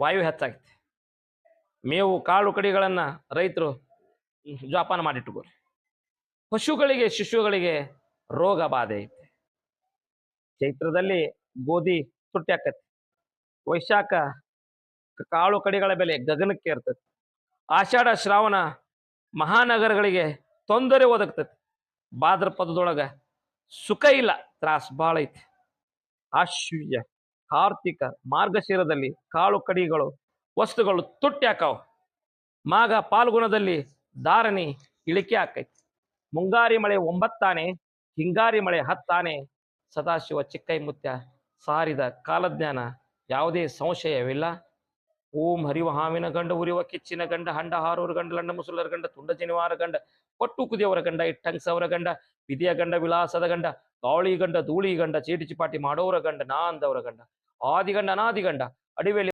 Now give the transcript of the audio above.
ವಾಯು ಹೆಚ್ಚಾಗೈತಿ. ಮೇವು ಕಾಳು ಕಡಿಗಳನ್ನು ರೈತರು ಜೋಪಾನ ಮಾಡಿಟ್ಟುಕೋರಿ ಪಶುಗಳಿಗೆ, ಶಿಶುಗಳಿಗೆ ರೋಗ ಬಾಧೆ ಐತೆ. ಚೈತ್ರದಲ್ಲಿ ಗೋಧಿ ತುಟ್ಟಿ ಆಕತಿ. ವೈಶಾಖ ಕಾಳು ಕಡಿಗಳ ಬೆಲೆ ಗಗನಕ್ಕೆ ಇರ್ತತಿ ಆಷಾಢ, ಶ್ರಾವಣ ಮಹಾನಗರಗಳಿಗೆ ತೊಂದರೆ ಒದಗ್ತೈತಿ. ಭಾದ್ರಪದದೊಳಗ ಸುಖ ಇಲ್ಲ, ತ್ರಾಸ್ ಭಾಳ ಐತಿ. ಆಶ್ವರ್ಯ ಕಾರ್ತಿಕ ಮಾರ್ಗಶಿರದಲ್ಲಿ ಕಾಳು ಕಡಿಗಳು, ವಸ್ತುಗಳು ತುಟ್ಟಿ ಹಾಕಾವು. ಮಾಘ ಪಾಲ್ಗುಣದಲ್ಲಿ ಧಾರಣಿ ಇಳಿಕೆ ಆಕೈತಿ. ಮುಂಗಾರಿ ಮಳೆ ಒಂಬತ್ತಾನೆ, ಹಿಂಗಾರಿ ಮಳೆ ಹತ್ತಾನೆ. ಸದಾಶಿವ ಚಿಕ್ಕೈಮುತ್ಯ ಸಾರಿದ ಕಾಲಜ್ಞಾನ ಯಾವುದೇ ಸಂಶಯವಿಲ್ಲ. ಓಂ ಹರಿವ ಹಾವಿನ ಗಂಡ, ಉರಿವ ಕಿಚ್ಚಿನ ಗಂಡ, ಹಂಡ ಹಾರೂರ ಗಂಡ, ಲಂಡ ಮುಸುಲರ ಗಂಡ, ತುಂಡ ಜನಿವಾರ ಗಂಡ, ಕೊಟ್ಟು ಕುದಿಯವರ ಗಂಡ, ಇಟ್ಟಂಗ್ಸವರ ಗಂಡ, ವಿಧಿಯ ಗಂಡ ವಿಲಾಸದ ಗಂಡ, ಗಾಳಿ ಗಂಡ, ಧೂಳಿ ಗಂಡ, ಚೀಟಿ ಚಿಪಾಟಿ ಮಾಡೋರ ಗಂಡ ನಾ ಅಂದವರ ಗಂಡ. ஆதிகண்ட அனாதிகண்டா அடிவேலி